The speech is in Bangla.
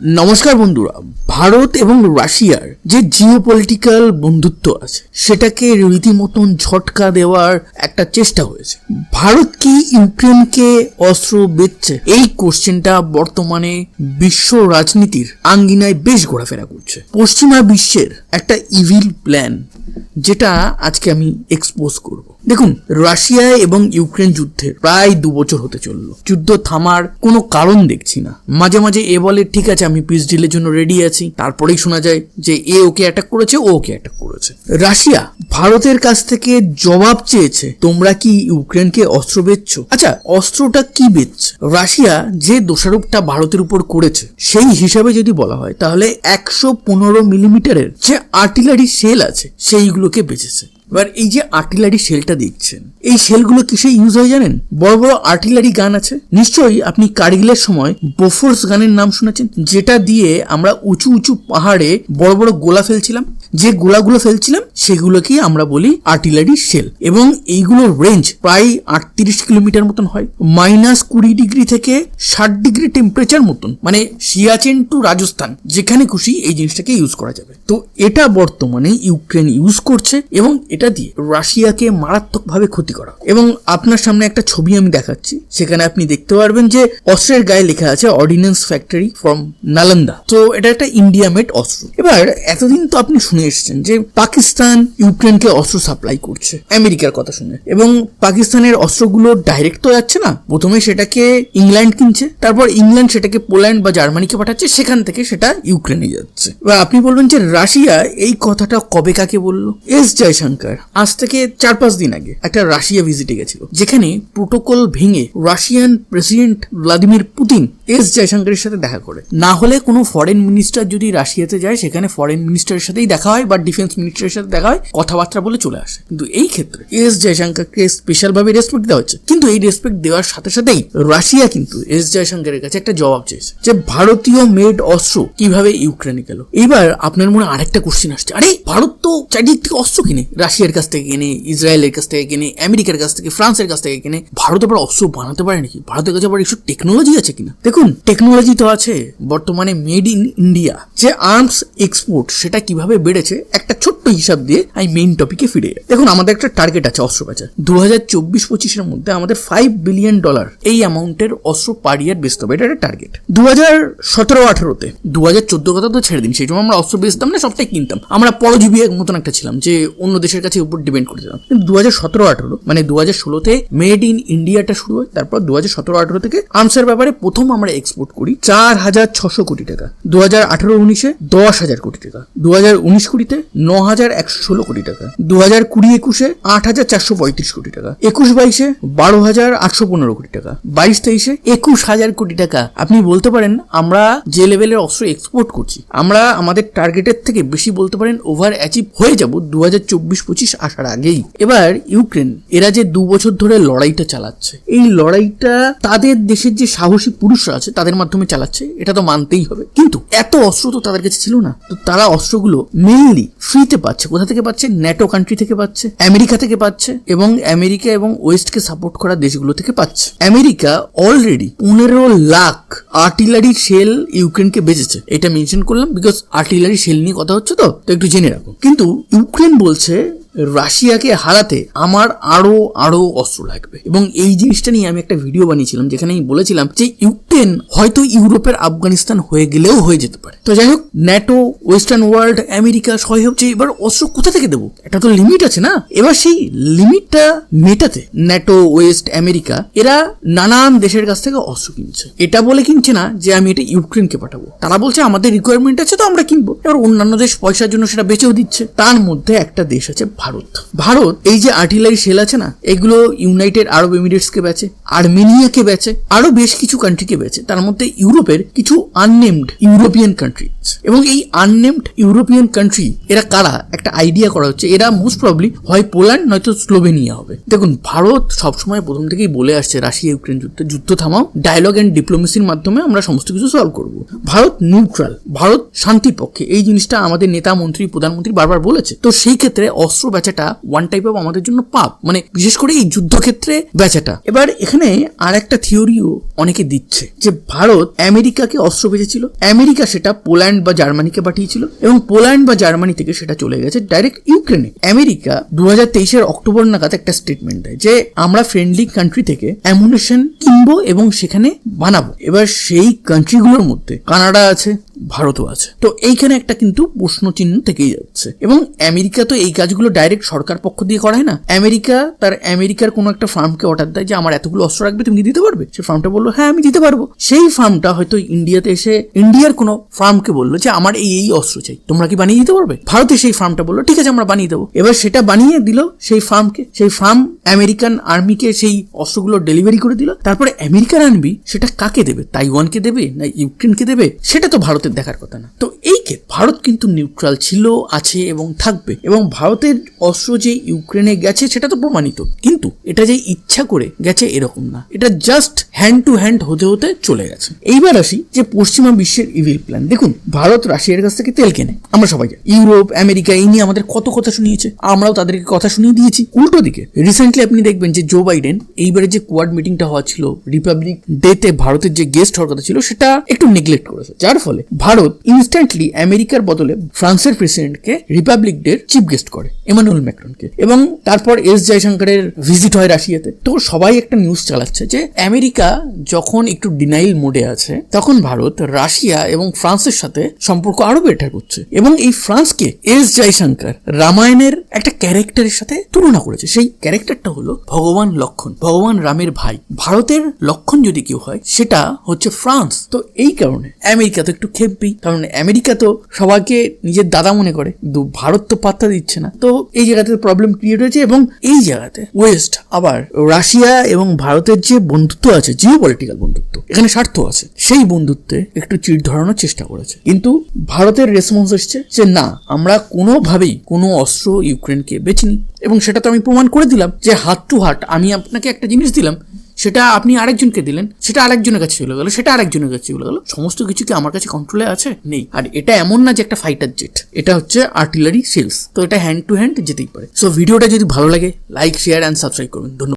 নমস্কার বন্ধুরা, ভারত এবং রাশিয়ার যে জিও পলিটিক্যাল বন্ধুত্ব আছে, সেটাকে রীতিমতন ঝটকা দেওয়ার একটা চেষ্টা হয়েছে। ভারত কি ইউক্রেনকে অস্ত্র বেচছে? এই কোশ্চেনটা বর্তমানে বিশ্ব রাজনীতির আঙ্গিনায় বেশ ঘোরাফেরা করছে। পশ্চিমা বিশ্বের একটা ইভিল প্ল্যান যেটা আজকে আমি এক্সপোজ করব। দেখুন রাশিয়া এবং ইউক্রেন যুদ্ধে প্রায় দু বছর হতে চলল। যুদ্ধ থামার কোনো কারণ দেখছি না। মাঝে মাঝে এ বলে, ঠিক আছে, আমি পিস ডিলের জন্য রেডি আছি। তারপরেই শোনা যায় যে, এ ওকে অ্যাটাক করেছে, ও ওকে অ্যাটাক করেছে। রাশিয়া, ভারতের কাছ থেকে জবাব চেয়েছে, তোমরা কি ইউক্রেনকে অস্ত্র বেচছো? আচ্ছা অস্ত্রটা কি বেচছে? রাশিয়া যে দোষারোপটা ভারতের উপর করেছে, সেই হিসাবে যদি বলা হয়, তাহলে একশো পনেরো মিলিমিটারের যে আর্টিলারি সেল আছে, সেইগুলোকে বেচেছে। এবার এই যে আর্টিলারি সেলটা দেখছেন, এই সেলগুলো কিসে ইউজ হয় জানেন? বড় বড় আর্টিলারি গান আছে। নিশ্চয়ই আপনি কার্গিলের সময় বোফোর্স গানের নাম শুনেছেন, যেটা দিয়ে আমরা উঁচু উঁচু পাহাড়ে বড় বড় গোলা ফেলছিলাম। যে গোলাগুলো ফেলছিলাম, সেগুলোকেই আমরা বলি আর্টিলারি সেল এবং এইগুলোর রেঞ্জ প্রায় আটত্রিশ কিলোমিটার মতন হয়। মাইনাস কুড়ি ডিগ্রি থেকে ষাট ডিগ্রি টেম্পারেচার মতন। মানে সিয়াচেন টু রাজস্থান, যেখানে খুশি এই জিনিসটাকে ইউজ করা যাবে। তো এটা বর্তমানে ইউক্রেন ইউজ করছে এবং এটা দিয়ে রাশিয়াকে মারাত্মকভাবে ক্ষতি করা। এবং আপনার সামনে একটা ছবি আমি দেখাচ্ছি। সেখানে আপনি দেখতে পারবেন যে অস্ত্রের গায়ে লেখা আছে অর্ডিন্যান্স ফ্যাক্টরি ফ্রম নালন্দা। তো এটা একটা ইন্ডিয়া মেড অস্ত্র। এবার এতদিন তো আপনি শুনে এসেছেন যে পাকিস্তান ইউক্রেনকে অস্ত্র সাপ্লাই করছে, আমেরিকার কথা শুনে। এবং পাকিস্তানের অস্ত্রগুলো ডাইরেক্ট তো যাচ্ছে না। প্রথমে সেটাকে ইংল্যান্ড কিনছে, তারপর ইংল্যান্ড সেটাকে পোল্যান্ড বা জার্মানিকে পাঠাচ্ছে, সেখান থেকে সেটা ইউক্রেনে যাচ্ছে। এবার আপনি বলবেন যে রাশিয়া এই কথাটা কবে কাকে বলল? এস জয়শঙ্কর, আজ থেকে চার পাঁচ দিন আগে একটা রাশিয়া ভিজিটে গেছিল, যেখানে প্রোটোকল ভেঙে Russian president Vladimir Putin S জয়শঙ্করের সাথে দেখা করে। না হলে কোনো ফরেন মিনিস্টার যদি রাশিয়াতে যায়, সেখানে ফরেন মিনিস্টারের সাথেই দেখা হয় বা ডিফেন্স মিনিস্টারের সাথে দেখা হয় কথাবার্তা বলে চলে আসে। কিন্তু এই ক্ষেত্রে এস জয়শঙ্করকে স্পেশাল ভাবে রেসপেক্ট দেওয়া হচ্ছে। কিন্তু এই রেসপেক্ট দেওয়ার সাথে সাথেই রাশিয়া কিন্তু এস জয়শঙ্করের কাছে একটা জবাব চেয়েছে যে ভারতীয় মেড অস্ত্র কীভাবে ইউক্রেনে গেল। এইবার আপনার মনে আরেকটা কোশ্চেন আসছে। আরে, ভারত তো চারিদিক থেকে অস্ত্র কিনে, রাশিয়ার কাছ থেকে কিনে, ইসরায়েলের কাছ থেকে কিনে, আমেরিকার কাছ থেকে, ফ্রান্সের কাছ থেকে কিনে। ভারত আবার অস্ত্র বানাতে পারে নাকি? ভারতের কাছে আবার একটু টেকনোলজি আছে কিনা? দেখুন টেকনোলজি তো আছে, বর্তমানে মেড ইন ইন্ডিয়া যে আর্মস এক্সপোর্ট সেটা কীভাবে বেড়েছে, একটা ছোট্ট হিসাব দিয়ে আমি মেইন টপিকে ফিরে দেখুন, আমাদের একটা টার্গেট আছে অস্ত্র বেচা দু হাজার চব্বিশ পঁচিশের মধ্যে আমাদের ফাইভ বিলিয়ন ডলার এই অ্যামাউন্টের অস্ত্র পার ইয়ার বেচতে হবে, এটা একটা টার্গেট দু হাজার সতেরো আঠারোতে দু হাজার চোদ্দ কথা তো ছেড়ে দিন, সেই সময় আমরা অস্ত্র বেচতাম না, সবটাই কিনতাম। আমরা পরজীবী এক মতন একটা ছিলাম, যে অন্য দেশের কাছে উপর ডিপেন্ড করেছিলাম কিন্তু দু হাজার সতেরো আঠারো মানে দু হাজার ষোলোতে মেড ইন ইন্ডিয়াটা শুরু হয়, তারপর দু হাজার সতেরো আঠারো থেকে আর্মসের ব্যাপারে প্রথম আমরা এক্সপোর্ট করি চার হাজার ছশো কোটি টাকা। দু হাজার আঠারো উনিশে দশ হাজার কোটি টাকা। দু হাজার উনিশ কুড়িতে ন হাজার একশো ষোলো কোটি টাকা দু হাজার কুড়ি একুশে আট হাজার চারশো পঁয়ত্রিশ কোটি টাকা, একুশ বাইশে বারো হাজার আটশো পনেরো কোটি টাকা, বাইশ তেইশে একুশ হাজার কোটি টাকা। আপনি বলতে পারেন, আমরা যে লেভেলের অস্ত্র এক্সপোর্ট করছি, আমরা আমাদের টার্গেটের থেকে বেশি বলতে পারেন ওভার অ্যাচিভ হয়ে যাব দু হাজার চব্বিশ পঁচিশ আসার আগেই। এবার ইউক্রেন, এরা যে দু বছর ধরে লড়াইটা চালাচ্ছে, এই লড়াইটা তাদের দেশের যে সাহসী পুরুষরা আছে, তাদের মাধ্যমে চালাচ্ছে, এটা তো মানতেই হবে। কিন্তু এত অস্ত্র তো তাদের কাছে ছিল না। তো তারা অস্ত্রগুলো মেইনলি ফ্রিতে পাচ্ছে। কোথা থেকে পাচ্ছে? ন্যাটো কান্ট্রি থেকে পাচ্ছে আমেরিকা থেকে পাচ্ছে এবং আমেরিকা এবং ওয়েস্টকে সাপোর্ট করা দেশগুলো থেকে পাচ্ছে। আমেরিকা অলরেডি পনেরো লাখ আর্টিলারি সেল ইউক্রেনকে বেচেছে। এটা মেনশন করলাম বিকজ আর্টিলারি সেল নিয়ে কথা হচ্ছে তো তো একটু জেনে রাখো। কিন্তু ইউক্রেন বলছে রাশিয়াকে হারাতে আমার আরও আরও অস্ত্র লাগবে। এবং এই জিনিসটা নিয়ে আমি একটা ভিডিও বানিয়েছিলাম, যেখানে আমি বলেছিলাম যে ইউক্রেন হয়তো ইউরোপের আফগানিস্তান হয়ে গেলেও হয়ে যেতে পারে। তো যাই হোক ন্যাটো ওয়েস্টার্ন ওয়ার্ল্ড আমেরিকা সবাই হচ্ছে এবার অস্ত্র কোথা থেকে দেবো? একটা তো লিমিট আছে না? এবার সেই লিমিটটা মেটাতে ন্যাটো ওয়েস্ট আমেরিকা এরা নানান দেশের কাছ থেকে অস্ত্র কিনছে। এটা বলে কিনছে না যে আমি এটা ইউক্রেনকে পাঠাবো। তারা বলছে, আমাদের রিকোয়ারমেন্ট আছে তো আমরা কিনবো। এবার অন্যান্য দেশ পয়সার জন্য সেটা বেচেও দিচ্ছে। তার মধ্যে একটা দেশ আছে ভারত। ভারত এই যে আর্টিলারি সেল আছে না এগুলো ইউনাইটেড আরব এমিরেটসকে বেচে। আর্মেনিয়াকে বেচে আরও বেশ কিছু কান্ট্রিকে বেচে, তার মধ্যে ইউরোপের কিছু আননেমড ইউরোপিয়ান কান্ট্রি এবং এই আননেমড ইউরোপিয়ান কান্ট্রি এরা কারা? একটা আইডিয়া করা হচ্ছে, এরা মোস্ট প্রবলি হয় পোল্যান্ড, নয়তো স্লোভেনিয়া হবে। দেখুন, ভারত সবসময় প্রথম থেকেই বলে আসছে, রাশিয়া, ইউক্রেন যুদ্ধে, যুদ্ধ থামাও ডায়লগ অ্যান্ড ডিপ্লোমেসির মাধ্যমে আমরা সমস্ত কিছু সলভ করব। ভারত নিউট্রাল ভারত শান্তির পক্ষে, এই জিনিসটা আমাদের নেতা, মন্ত্রী, প্রধানমন্ত্রী বারবার বলেছে। তো সেই ক্ষেত্রে অস্ত্র বেচাটা ওয়ান টাইপ অফ আমাদের জন্য পাপ। মানে বিশেষ করে এই যুদ্ধক্ষেত্রে বেচাটা। এবার এখানে আর একটা থিওরিও অনেকে দিচ্ছে, যে ভারত আমেরিকাকে অস্ত্র বেচেছিল, আমেরিকা সেটা পোল্যান্ড বা জার্মানিকে পাঠিয়েছিল, এবং পোল্যান্ড বা জার্মানি থেকে সেটা চলে গেছে ডাইরেক্ট ইউক্রেনে। আমেরিকা দু হাজার অক্টোবর নাগাদ একটা স্টেটমেন্ট দেয়, যে আমরা ফ্রেন্ডলি কান্ট্রি থেকে অ্যামুনেশন কিনবো এবং সেখানে বানাবো। এবার সেই কান্ট্রিগুলোর মধ্যে কানাডা আছে ভারতও আছে। তো এইখানে একটা কিন্তু প্রশ্ন চিহ্ন থেকেই যাচ্ছে। এবং আমেরিকা তো এই কাজগুলো ডাইরেক্ট সরকার পক্ষ দিয়ে করায় না। আমেরিকা তার, আমেরিকার কোনো একটা ফার্মকে অর্ডার দেয় যে, আমার এতগুলো অস্ত্র রাখবে, তুমি দিতে পারবে? সে ফার্মটা বলল হ্যাঁ আমি দিতে পারব। সেই ফার্মটা হয়তো ইন্ডিয়াতে এসে, ইন্ডিয়ার কোনো ফার্মকে বলল যে, আমার এই এই অস্ত্র চাই, তোমরা কি বানিয়ে দিতে পারবে? ভারতে সেই ফার্মটা বলল, ঠিক আছে, আমরা বানিয়ে দেবো। এবার সেটা বানিয়ে দিল সেই ফার্মকে। সেই ফার্ম আমেরিকান আর্মিকে সেই অস্ত্রগুলো ডেলিভারি করে দিল। তারপরে আমেরিকান আর্মি সেটা কাকে দেবে? তাইওয়ানকে দেবে না ইউক্রেনকে দেবে? সেটা তো ভারতের দেখার কথা না। তো এই ক্ষেত্রে ভারত কিন্তু নিউট্রাল ছিল, আছে এবং থাকবে এবং ভারতের অস্ত্র যে ইউক্রেনে গেছে সেটা তো প্রমাণিত। কিন্তু এটা যে ইচ্ছা করে গেছে এরকম না। এটা জাস্ট হ্যান্ড টু হ্যান্ড হতে হতে চলে গেছে। এইবার আসি যে পশ্চিমা বিশ্বের ইভিল প্ল্যান দেখুন, ভারত রাশিয়ার কাছ থেকে তেল কেনে। আমরা সবাই জানি। ইউরোপ, আমেরিকা এই নিয়ে আমাদের কত কথা শুনিয়েছে। আমরাও তাদেরকে কথা শুনিয়ে দিয়েছি। উল্টো দিকে রিসেন্টলি আপনি দেখবেন যে জো বাইডেন এইবারে যে কোয়াড মিটিংটা হওয়া ছিল রিপাবলিক ডেতে ভারতের যে গেস্ট হওয়ার কথা ছিল, সেটা একটু নেগলেক্ট করেছে। যার ফলে ভারত ইনস্ট্যান্টলি আমেরিকার বদলে ফ্রান্সের প্রেসিডেন্টকে রিপাবলিক ডের চিফ গেস্ট করে এমানুয়েল ম্যাক্রনকে এবং তারপর এস জয়শঙ্করের ভিজিট হয় রাশিয়াতে। তো সবাই একটা নিউজ চালাচ্ছে যে, আমেরিকা যখন একটু ডিনাইল মোডে আছে, তখন ভারত, রাশিয়া এবং ফ্রান্সের সাথে সম্পর্ক আরও বেটার করছে। এবং এই ফ্রান্সকে এস জয়শঙ্কর রামায়ণের একটা ক্যারেক্টারের সাথে তুলনা করেছে। সেই ক্যারেক্টারটা হলো ভগবান লক্ষণ, ভগবান রামের ভাই। ভারতের লক্ষণ যদি কেউ হয়, সেটা হচ্ছে ফ্রান্স। তো এই কারণে আমেরিকা তো একটু খেপবেই কারণ আমেরিকা তো সবাইকে নিজের দাদা মনে করে। কিন্তু ভারত তো পাত্তা দিচ্ছে না। তো এই জায়গাতে প্রবলেম ক্রিয়েট হয়েছে এবং এই জায়গাতে ওয়েস্ট আবার রাশিয়া এবং ভারতের যে বন্ধুত্ব আছে জিও পলিটিক্যাল বন্ধুত্ব, এখানে স্বার্থ আছে। সেই বন্ধুত্বে একটু চিড় ধরানোর চেষ্টা করেছে। কিন্তু ভারতের রেসপন্স এসছে যে, না, আমরা কোনোভাবেই কোনো অস্ত্র ইউক্রেনকে বেচিনি এবং সেটা তো আমি প্রমাণ করে দিলাম যে, হাত টু হাত আমি আপনাকে একটা জিনিস দিলাম সেটা আপনি আরেকজনকে দিলেন, সেটা আরেকজনের কাছে চলে গেল, সেটা আরেকজনের কাছে চলে গেল, সমস্ত কিছু কি আমার কাছে কন্ট্রোলে আছে? নেই। আর এটা এমন না যে একটা ফাইটার জেট এটা হচ্ছে আর্টিলারি সেলস তো এটা হ্যান্ড টু হ্যান্ড যেতেই পারে। সো ভিডিওটা যদি ভালো লাগে লাইক শেয়ার অ্যান্ড সাবস্ক্রাইব করুন ধন্যবাদ।